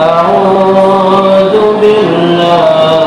أعوذ بالله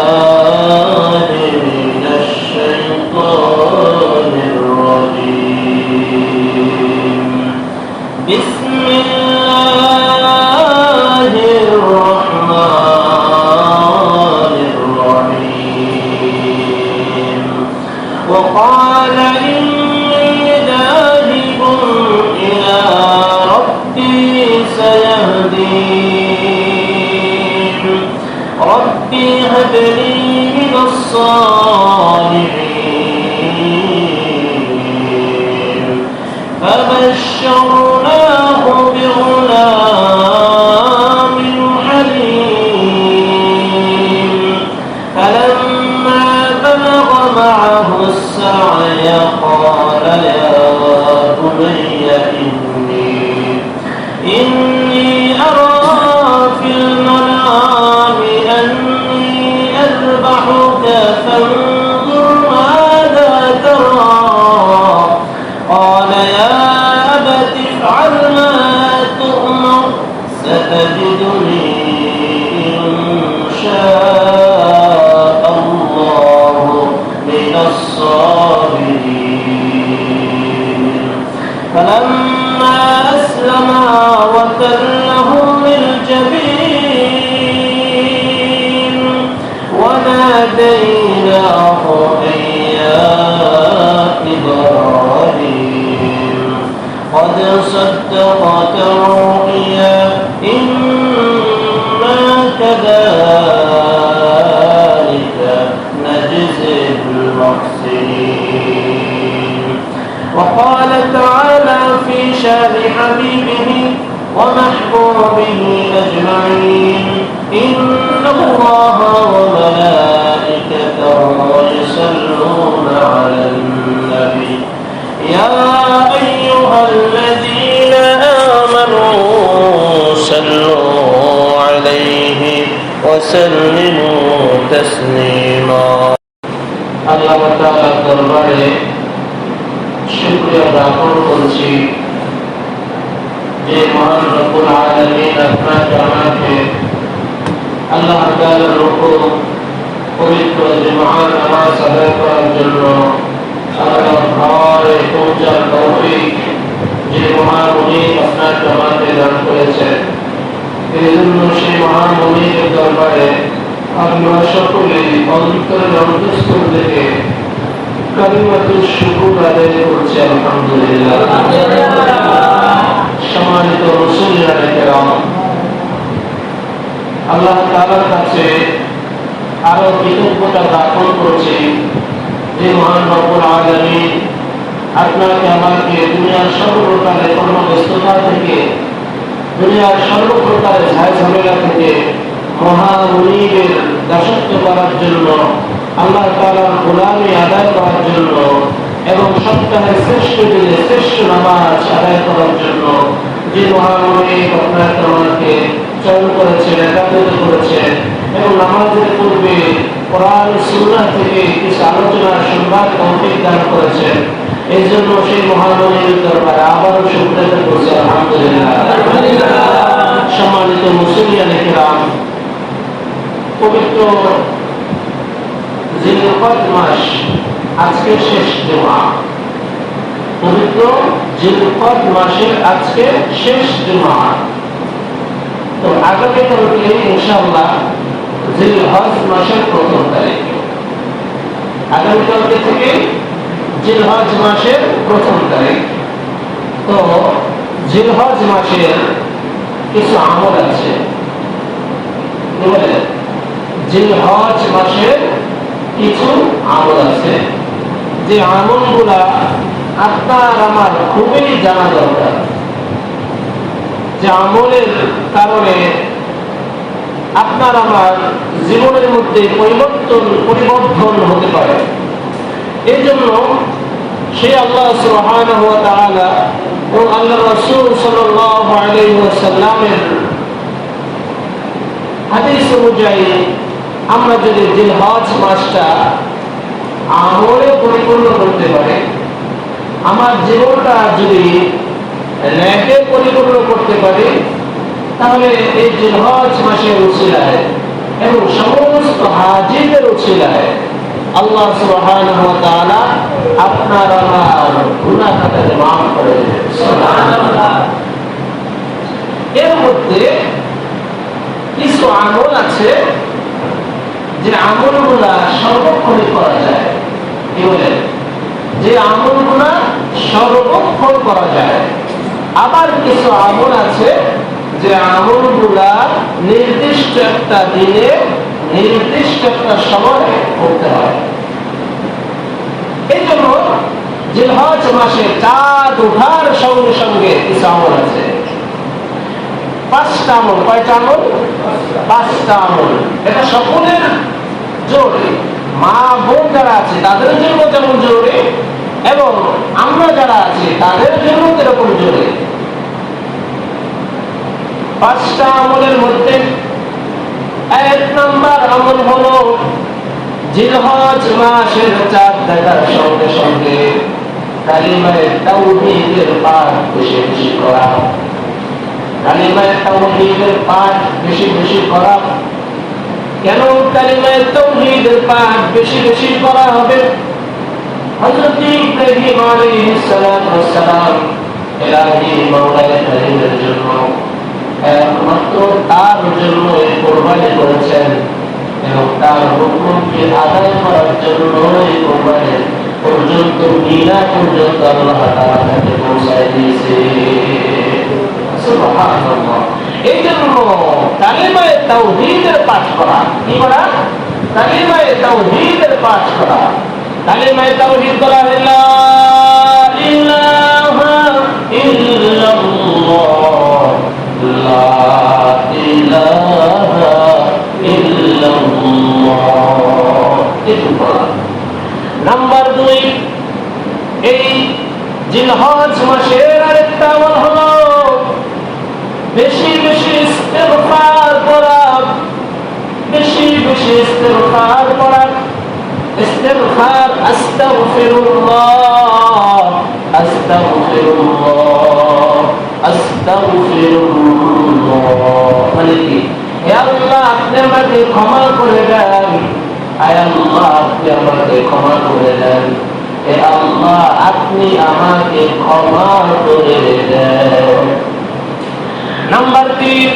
فلما أسلما وتله للجبين وناديناه أن يا إبراهيم قد صدقت حبيبه ومحبوبه أجمعين. إن الله وملائكته يصلون على النبي. يا أيها الذين آمنوا صلوا عليه وسلموا অন্তরের অন্তঃস্থল থেকে কালিমাতুল শুকুর আদায় করছি আলহামদুলিল্লাহ। সম্মানিত রসুলিয়া কেরাম, আল্লাহ তাআলার কাছে আরও কৃতজ্ঞতা আপনাকে আমাকে দুনিয়ার সর্বপ্রকারের কর্মব্যস্ততা থেকে, দুনিয়ার সর্বপ্রকারের ঝায় ঝামেলা থেকে মহামনিবের দাসত্ব করার জন্য, আল্লাহ তাআলার গোলামি আদায় করার জন্য এবং সপ্তাহের শ্রেষ্ঠ দিনে শ্রেষ্ঠ নামাজ আদায় করার জন্য যে মহামনি আপনার আমাকে চয়ন করেছেন একাত্রিত করেছেন এবং নামাজের পূর্বে কোরআন, সুন্নাহ থেকে কিছু আলোচনার সংবাদ, তৌফিক দান করেছেন। এই জন্য সেই মহামনির দরবারে আবারও শুক্রিয়া করছি, আলহামদুলিল্লাহ। সম্মানিত মুসলিয়ান কিরাম পবিত্র মাস, আজকে শেষ জুমা। পবিত্র জিলকদ মাসের আজকে শেষ জুমা। তো আগামীকালকে ইনশাআল্লাহ জিলহজ মাসের প্রথম তারিখ। আগামীকালকে থেকে জিলহজ মাসের প্রথম তারিখ। তো জিলহজ মাসের কিছু আমল আছে। জিলহজ মাসের কিছু আমল আছে। যে আমলগুলা আপনার আমার খুবই জানা দরকার। যে আমলের কারণে আপনার আমার জীবনের মধ্যে পরিবর্তন পরিবর্তন হতে পারে। এই জন্য সে আল্লাহ তাআলা ও আল্লাহ রাসূল ওয়াসাল্লামের হাদিস অনুযায়ী আমরা যদি জিলহজ মাসটা আমলে পরিপূর্ণ করতে পারি, আমার জীবনটা যদি ন্যাকে পরিপূর্ণ করতে পারি, তাহলে এই জিলহজ মাসের উচিলায় এবং সমস্ত হাজিদের উচিলায় আল্লাহ সুবহানাহু ওয়া তাআলা আপনার আমার গুনাহ খাতাকে মাফ করে সুবহানাল্লাহ। এর মধ্যে কিছু আমল আছে যে আমলগুলা সর্বক্ষণই করা যায়। কি বলেন? যে আমলগুলা সর্বক্ষণ করা যায়। আবার কিছু আমল আছে যে আমলগুলা নির্দিষ্ট একটা দিনে, নির্দিষ্ট একটা সময়ে করতে হয়। এই জন্য জিলহজ মাসে চাঁদ ওঠার সঙ্গে সঙ্গে কিছু আমল আছে। পাঁচটা আমল, কয়টা আমল? পাঁচটা আমল। এটা সকলের জরুরি। মা বোন যারা আছে, তাদের জন্য যেমন জরুরি এবং আমরা যারা আছি, তাদের জন্য এরকম জরুরি। পাঁচটা আমলের মধ্যে এক নম্বর আমল হলো জিলহজ মাসের দেখার সঙ্গে সঙ্গে কালিমায় তাওহীদের পাঠ বেশি বেশি করা। কালিমায় তাওহীদের পাঠ বেশি বেশি করা। কেন কালিমায় তাওহীদের পাঠ বেশি বেশি করা হবে? হযরত ইব্রাহিম আলাইহিস সালাম ওয়াস সালাম ইলাহি পৌঁছায় দিয়েছে। এই জন্য কালিমায়ে তাওহীদের পাঠ করা। কি করা? কালিমায়ে তাওহীদের পাঠ করা। কালিমায়ে তাওহীদ করা হলো। নাম্বার দুই, এই জিলহজ মাসের আরেকটা হলো বেশি বেশি ইস্তেগফার করা। বেশি বেশি ইস্তেগফার করা। ইস্তেগফার, আস্তাগফিরুল্লাহ আস্তাগফিরুল্লাহ আস্তাগফিরুল্লাহ। মানে কি? হে আল্লাহ, আপনি আমাকে ক্ষমা করে দেন। আয় আল্লাহ, আপনি আমাকে ক্ষমা করে দেন। হে আল্লাহ, আপনি আমাকে ক্ষমা করে দেন। নাম্বার তিন,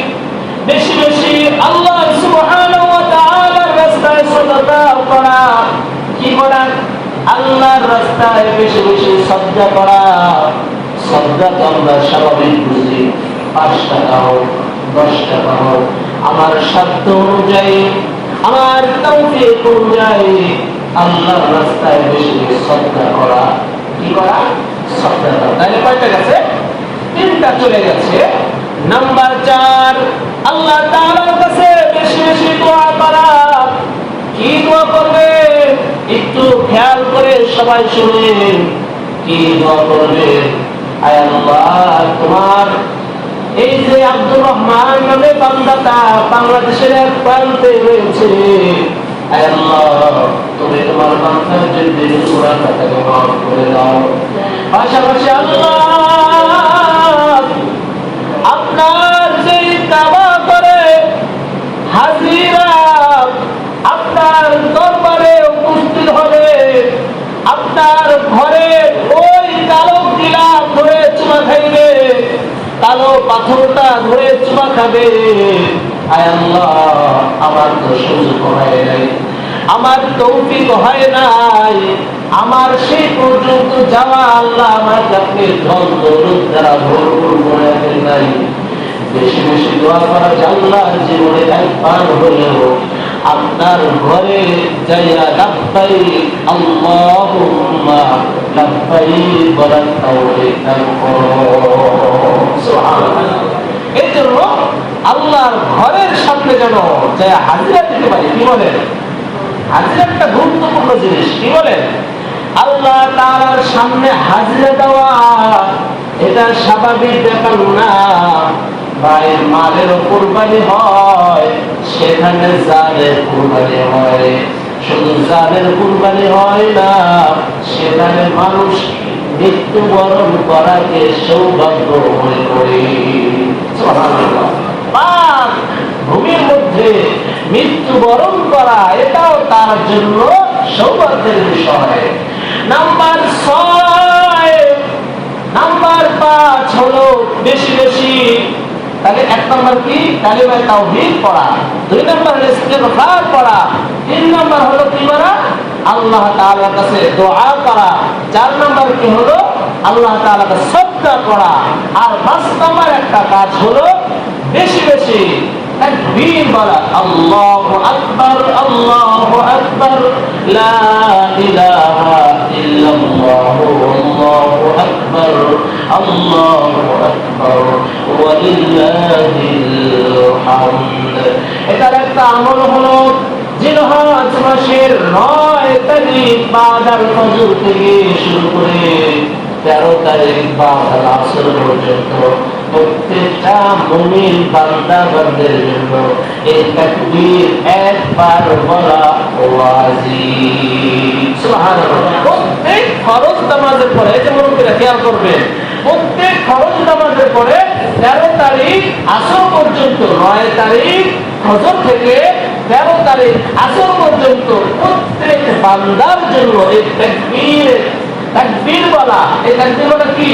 বেশি বেশি আল্লাহ রাস্তায় সদকা কি করা? রাস্তায় করা। বুঝি। হোক আমার সাধ্য অনুযায়ী, আমার তৌফিক অনুযায়ী আল্লাহর রাস্তায় বেশি বেশি করা। কি করা? সজ্জা করা। তাহলে কয়টা গেছে? তিনটা চলে গেছে। নাম্বার চার, আল্লাহ তাআলার কাছে বেশি বেশি দোয়া করা। কি দোয়া করবে? একটু খেয়াল করে সবাই শুনে। কি দোয়া করবে? আয় আল্লাহ, তোমার এই যে আব্দুর রহমান নামে বান্দাটা বাংলাদেশের এক প্রান্তে রয়েছে। আয় আল্লাহ, তুমি তোমার বান্দার জন্য পুরা মাফ করে দাও। পাশাপাশি আল্লাহ ওই কালো গিলা ধরে চুমা খাইবে। কালো পাথরটা ধরে চুমা খাবে। আমার তো সুযোগ হয় নাই। আমার তৌফিক হয় নাই। আমার সেই পর্যন্ত যাওয়া আল্লাহ আমার কাছে ধন ভরপুর দেন নাই। বেশি বেশি দোয়া করা আল্লাহর জীবনে একবার হলেও আপনার ঘরে যাইয়া লাভবাই, আল্লাহুম্মা তাওফিক দান এই জন্য আল্লাহর ঘরের সামনে যেন যাইয়া হাজিরা দিতে পারি, কি বলেন? হাজিরা একটা গুরুত্বপূর্ণ জিনিস, কি বলেন? আল্লাহ তার সামনে হাজিরা দেওয়া এটা স্বাভাবিক ব্যাপার না। ভাইয়ের মালেরও কোরবানি হয়, সেখানে জালের কোরবানি হয়। শুধু জালের কোরবানি হয় না, সেখানে মানুষ মৃত্যুবরণ করাকে সৌভাগ্য মনে করে ভূমির মধ্যে মৃত্যুবরণ করা, এটাও তার জন্য সৌভাগ্যের বিষয়। নাম্বার ছয় নাম্বার পাঁচ হলো বেশি বেশি তাহলে এক নম্বর কি? কালিমায় তাওহীদ পড়া। দুই নম্বর হলো ইস্তেগফার পড়া। তিন নম্বর হলো কি করা আল্লাহ তাআলার কাছে দোয়া করা। চার নম্বর কি হলো? আল্লাহ তাআলার কাছে সদকা করা আর পাঁচ নম্বর একটা কাজ হলো বেশি বেশি তাকবীর বলা। আল্লাহু আকবার আল্লাহু আকবার। লা ইলাহা এটার একটা আমল হলো জিলহজ মাসের নয় তারিখ বাদার ফজর থেকে শুরু করে তেরো তারিখ বাদার আসর পর্যন্ত। প্রত্যেকটা মুমিন বান্দা বান্দের জন্য এই তাকবীর একবার বলা ওয়াজিব। প্রত্যেক ফরজ নামাজের পরে যে মুরব্বীরা খেয়াল করবেন, প্রত্যেক ফরজ নামাজের পরে তেরো তারিখ আসর পর্যন্ত, নয় তারিখ ফজর থেকে তেরো তারিখ আসর পর্যন্ত প্রত্যেক বান্দার জন্য এই তাকবীর তাকবীর বলা, এই তাকবীর বলা কি?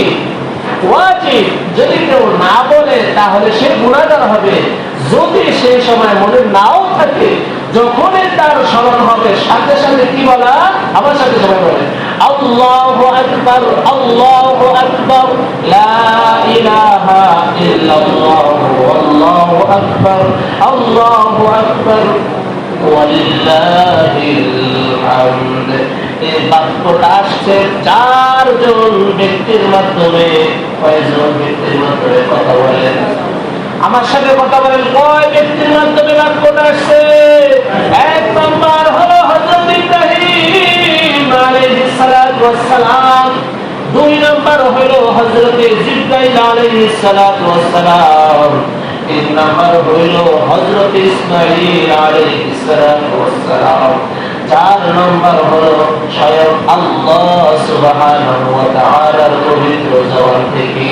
ওয়াজিব। যদি কেউ না বলে, তাহলে সে গুণাগার হবে। যদি সেই সময় মনে নাও থাকে, যখনই তার স্মরণ হবে, সাথে সাথে কি বলা? আমার সাথে সবাই বলে, আল্লাহু আকবার আল্লাহু আকবার, লা ইলাহা ইল্লাল্লাহ, আল্লাহু আকবার আল্লাহু আকবার, ওয়ালিল্লাহিল হামদ। এই বাক্যটা আসছে, চারজন ব্যক্তির মাধ্যমে কয়জন ব্যক্তির মাধ্যমে কথা বলেন আমার সাথে কথা বলেন, কয় ব্যক্তির মাধ্যমে বাক্যটা আসছে? এক নম্বর হলো হযরত ইব্রাহিম আলাইহিস সালাতু ওয়াস সালাম। দুই নম্বর হলো হযরত জিবরাইল আলাইহিস সালাতু ওয়াস সালাম। তিন নম্বর হইল হযরত ইসমাঈল আলাইহিস সালাতু ওয়াস সালাম। চার নম্বর হলো স্বয়ং আল্লাহ সুবহানাহু ওয়া তাআলার পবিত্র জবান থেকে।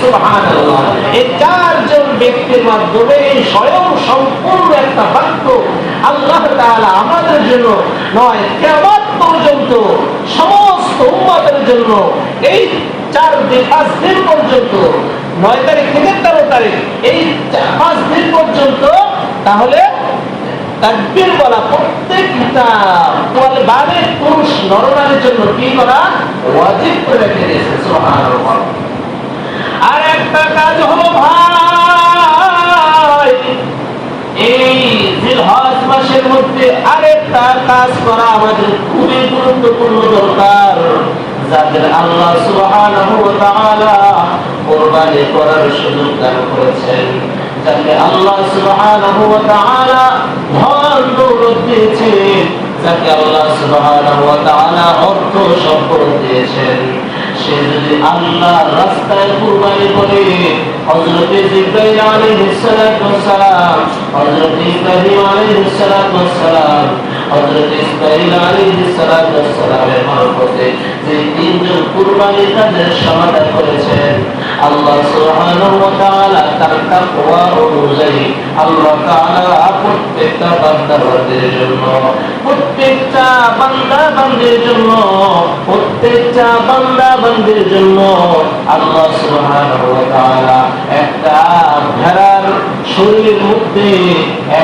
সুবহানাল্লাহ। এই চারজন ব্যক্তির মাধ্যমে স্বয়ং সম্পূর্ণ একটা বাক্য আল্লাহ তাআলা আমাদের জন্য নয়, কিয়ামত পর্যন্ত, সমস্ত উম্মতের জন্য, এই চার পাঁচ দিন পর্যন্ত, নয় তারিখ থেকে তেরো তারিখ, এই পাঁচ দিন পর্যন্ত, তাহলে তাকবীর বলা প্রত্যেকটা বলে বারে পুরুষ নরনারীর জন্য কি করা? ওয়াজিব করে রেখে দিয়েছে আর একটা কাজ হলো ভাই, এই জিলহজ মাসের মধ্যে আরেকটা কাজ করা আমাদের খুবই গুরুত্বপূর্ণ দরকার। যাদের আল্লাহ সুবহানাহু ওয়া তাআলা কুরবানি করার সুযোগ দান করেছেন। যাকে আল্লাহ সুবহানাহু ওয়া তাআলা ধন দৌলত দিয়েছেন, যাকে আল্লাহ সুবহানাহু ওয়া তাআলা অর্থ সম্পদ দিয়েছেন, সে যদি আল্লাহ রাস্তায় কুরবানি করে, হযরত জিবরাইল আলাইহিস সালাম, হযরত ইব্রাহিম আলাইহিস সালাম হযরত ইসমাঈল আলাইহিস সালাতু ওয়াস সালামের মারফতে যে তিনজন কুরবানি তাদের সমাধান করেছেন। আল্লাহ সুবহানাহু ওয়া তাআলা তার তাকওয়া অনুযায়ী আল্লাহ তাআলা প্রত্যেকটা বান্দার জন্য প্রত্যেকটা বান্দা বান্দির জন্য, প্রত্যেকটা বান্দা বান্দির জন্য আল্লাহ সুবহানাহু ওয়া তাআলা একটা ভেড়ার শরীরের মধ্যে,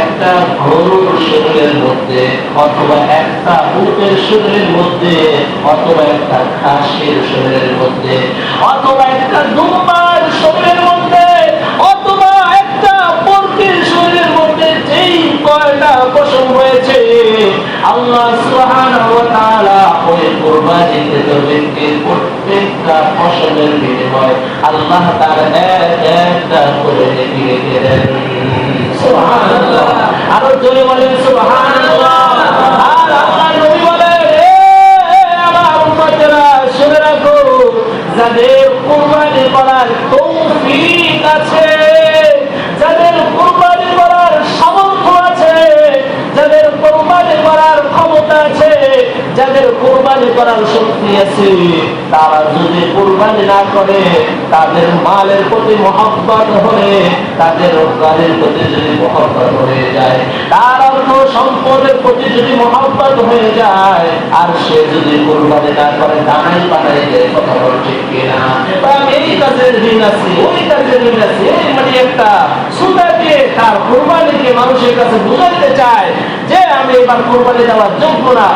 একটা গরুর শরীরের মধ্যে, অথবা একটা উটের শরীরের মধ্যে, অথবা একটা খাসির শরীরের মধ্যে, অথবা একটা দুম্বার একটা করে নেকি সুবহানাল্লাহ আরও জোরে বলেন সুবহানাল্লাহ আর আল্লাহ নবী বলেন আমার উম্মতেরা শুনে রাখো যাদের কুরবানি করার তৌফিক আছে যাদের কুরবানি করার সামর্থ্য আছে যাদের কোরবানি করার ক্ষমতা আছে যাদের কোরবানি করার শক্তি আছে তারা যদি কোরবানি না করে, তাদের মালের প্রতি মহব্বত হলে, তাদের রোজগারের প্রতি যদি মহব্বত হয়ে যায়, তার অর্থ সম্পদের প্রতি যদি মহব্বত হয়ে যায়, আর সে যদি কোরবানি না করে, দানাই বানাই দেয়, কথা বল ঠিক কিনা? এই কাজের ঋণ আছি, ওই কাজের ঋণ আছি, এই মানে একটা সুন্দর দিয়ে তার কোরবানিকে মানুষের কাছে বুঝাইতে চায় যে, আমি এবার কোরবানি দেওয়ার যোগ্য না।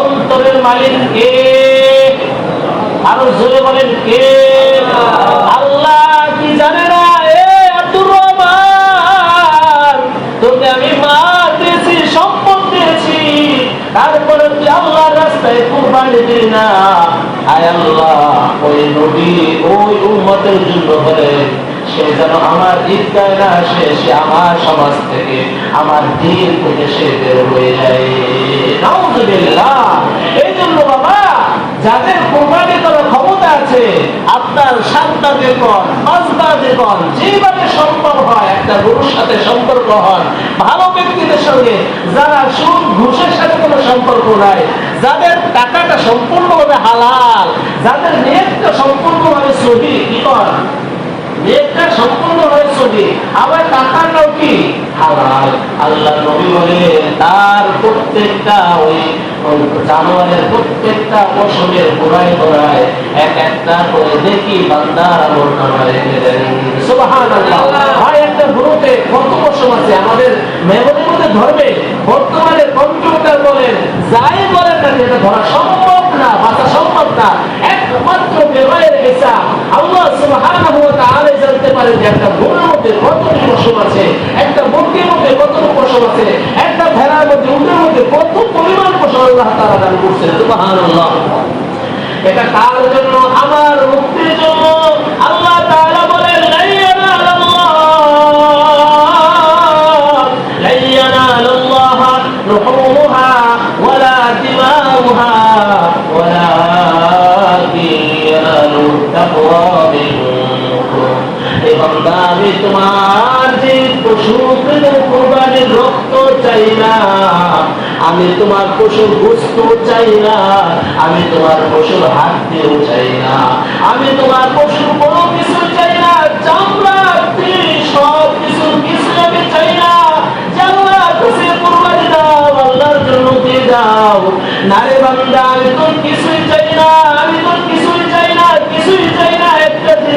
অন্তরের মালিক কে আরও জোরে বলেন, কে আল্লাহ কি জানে না? এ আব্দুর রহমান, তোকে আমি মা দিয়েছি, সম্পদ দিয়েছি। তারপরে তুই আল্লাহর রাস্তায় কুরবানি দিলি না। আয় আল্লাহ, ওই নবী ওই উম্মতের জন্য বলে, সে যেন আমার ঈদগায় না আসে, সে আমার সমাজ থেকে, আমার দিন থেকে সে বের হয়ে যায়। এই জন্য বাবা যাদের কোরবানি করার ক্ষমতা আছে, আপনার সাতটা বেতন পাঁচটা বেতন যেভাবে সম্ভব হয়, একটা গরুর সাথে সম্পর্ক হয়। ভালো ব্যক্তিদের সঙ্গে যারা সুদ, ঘুষের সাথে কোনো সম্পর্ক নাই, যাদের টাকাটা সম্পূর্ণভাবে হালাল, যাদের নেটটা সম্পূর্ণভাবে সহি, কি কর? নেটটা সম্পূর্ণ হয়েছে যে আবার টাকাটাও কি? হালাল আল্লাহ নবী বলে তার প্রত্যেকটা ওই জানোয়ারের প্রত্যেকটা পশমের গোড়ায় গোড়ায় এক একটা করে দেখি বান্দার আমল নামা রেখে দেন। ভাই, একটা গ্রুপে কত পশম আছে? আমাদের মেমোরির মধ্যে ধরবে। বর্তমানে কম্পিউটার বলেন, যাই বলেন না এটা ধরা সম্ভব না, বাঁচা সম্ভব না। আল্লাহ আমার মুক্তির জন্য। আল্লাহ তাআলা বলেন ইয়ানালুহু তাকওয়া মিনকুম এ বান্দা আমি তোমার যে পশু কোরবানির রক্ত চাই না, আমি তোমার পশুর গোস্ত চাই না, আমি তোমার পশুর চাই না, আমি তোমার পশুর কোনো কিছু চাই না, চামড়া সব কিছু কিছু আমি চাই না। দাও নারে বান্দা, আমি তোর কিছুই চাই না।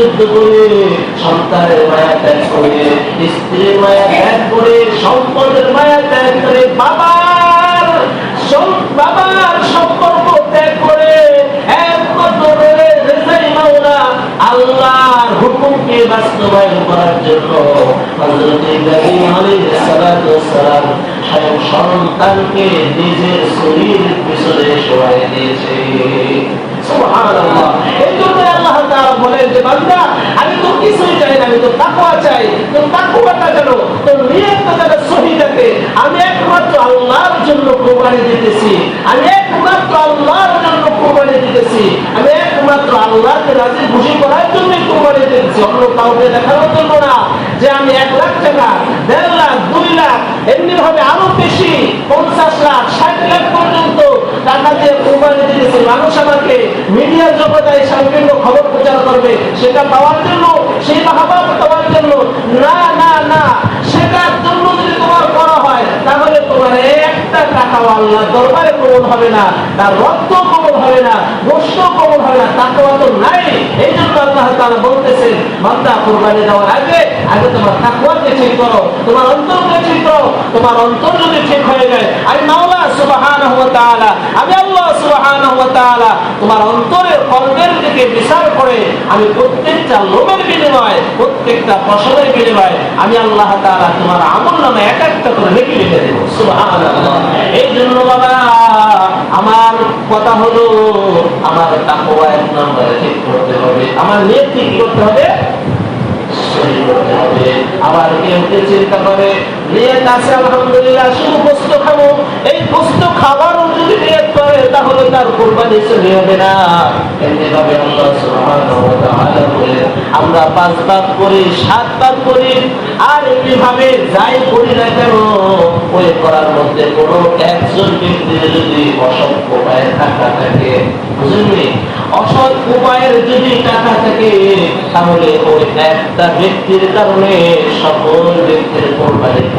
যুদ্ধ করে, সন্তানের মায়া ত্যাগ করে, স্ত্রীর মায়া ত্যাগ করে, সম্পদের মায়া ত্যাগ করে, বাবার বাবার সম্পর্ক ত্যাগ করে আল্লাহর হুকুমকে বাস্তবায়ন করার জন্য সন্তানকে নিজের শরীর পিছনে শোয়াই দিয়েছে। বলেন যে, বান্দা, আমি তো কিছুই চাই না, আমি তো তাকওয়া চাই তো তাকওয়াটা যেন তোর নিয়তটা যেন সহি থাকে। আমি একমাত্র আল্লাহর জন্য কোরবানি দিতেছি। আমি একমাত্র আল্লাহর জন্য কোরবানি দিতেছি। আমি একমাত্র আল্লাহকে রাজি খুশি করার জন্য কোরবানি দিতেছি। অন্য কাউকে দেখানোর জন্য না। যে আমি এক লাখ টাকা, দেড় লাখ, দুই লাখ এমনি ভাবে আরও বেশি, পঞ্চাশ লাখ, ষাট লাখ পর্যন্ত খবর প্রচার করবে। সেটা পাওয়ার জন্য পাওয়ার জন্য। না না না, সেটার জন্য যদি তোমার করা হয়, তাহলে তোমার একটা হবে না। তার রক্ত হবে না গোষ্ঠ কবল হবে না, তাকওয়া তো নাই। এই জন্য আল্লাহ তাআলা বলতেছেন, বান্দা, কোরবানি দেওয়ার আগে আগে তোমার তাকওয়াকে ঠিক করো, তোমার অন্তরকে ঠিক করো, তোমার অন্তর যদি ঠিক হয়ে যায় আমি মাওলা সুবহানাহু ওয়া আমি আল্লাহ সুবহানাহু ওয়া তোমার অন্তরের কর্মের দিকে বিচার করে, আমি প্রত্যেকটা লোকের বিনিময়ে, প্রত্যেকটা ফসলের বিনিময়ে, আমি আল্লাহ তাআলা তোমার আমল নামে এক একটা করে লিখে লিখে দেব এই জন্য বাবা আমার কথা হলো, আমার তাকওয়া এক নম্বরে ঠিক করতে হবে। আমার নিয়ত ঠিক করতে হবে করতে হবে। আবার কেউ চিন্তা করে আমরা পাঁচ ভাগ করি, সাত ভাগ করি, আর এমনি ভাবে যাই করি না কেন, ওই করার মধ্যে কোনো একজন ব্যক্তির যদি অসৎ উপায়ে থাকে বুঝলি অসৎ উপায়ের যদি টাকা থাকে, তাহলে ওই একটা ব্যক্তির কারণে সকল ব্যক্তির কোরবানি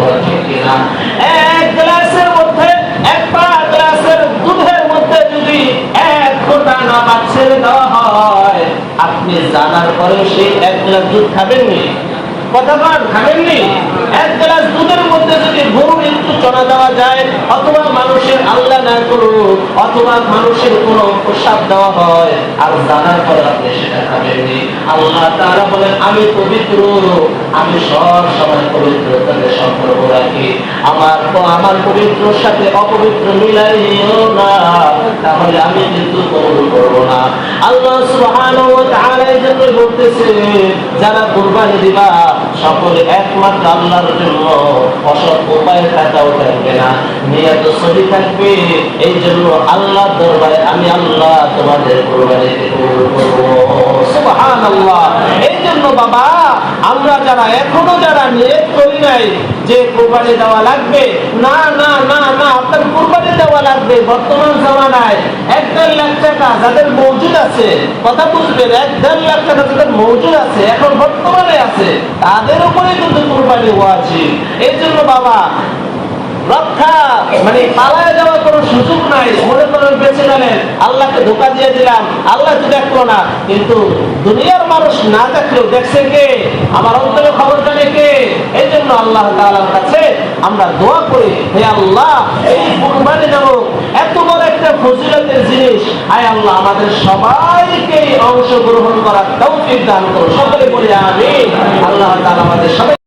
হয় কিনা। এক গ্লাসের মধ্যে গ্লাসের দুধের মধ্যে যদি এক ফোঁটা হয়, আপনি জানার পরে সেই এক গ্লাস দুধ খাবেননি? কতবার খাবেননি? এক গ্লাস দুধের মধ্যে যদি একটু চড়া দেওয়া যায়, অথবা মানুষের আল্লাহ না করুক অথবা মানুষের প্রসাদ দেওয়া হয়, আর পরে আপনি সেটা খাবেননি আল্লাহ তারা বলেন, আমি পবিত্র, আমি সব সময় পবিত্রতাকে সম্পর্ক রাখি। আমার আমার পবিত্রর সাথে অপবিত্র মিলাইও না, তাহলে আমি কিন্তু কবুল করব না। আল্লাহ সুবহানাহু ওয়া বলতেছে, যারা কুরবানি দিবা সকলে একমাত্র আল্লাহর জন্য অসৎ উপায়ে টাকা উঠাবে না। নিয়ত সহি থাকবে, এই জন্য আল্লাহর দরবারে আমি আল্লাহ তোমাদের কুরবানিতে সুবহানাল্লাহ। এই জন্য বাবা, আমরা যারা এখনও যারা নিয়ত করি নাই, যে কোরবানি দেওয়া লাগবে, না না না না, আপনার কোরবানি দেওয়া লাগবে, বর্তমান জামানায় যাদের মজুদ আছে, কথা বুঝবেন, এক দেড় লাখ টাকা যাদের আছে, এখন বর্তমানে আছে, তাদের উপরে কিন্তু কোরবানি এই জন্য বাবা রক্ষা মানে পালায় যাওয়ার কোনো সুযোগ নাই, মনে করেন বেঁচে গেলেন। আল্লাহকে ধোকা দিয়ে দিলাম, আল্লাহ তো দেখল না। কিন্তু দুনিয়ার মানুষ না দেখলেও দেখছে কে? আমার অন্তরে খবর জানে কে? এই জন্য আল্লাহ তাআলার কাছে আমরা দোয়া করি, হে আল্লাহ, এই কুরবানি নামক এত বড় একটা ফজিলতের জিনিস আয় আল্লাহ, আমাদের সবাইকে অংশগ্রহণ করার তৌফিক দান করো। সকলে বলি আমি আল্লাহ তাআলা আমাদের সবাই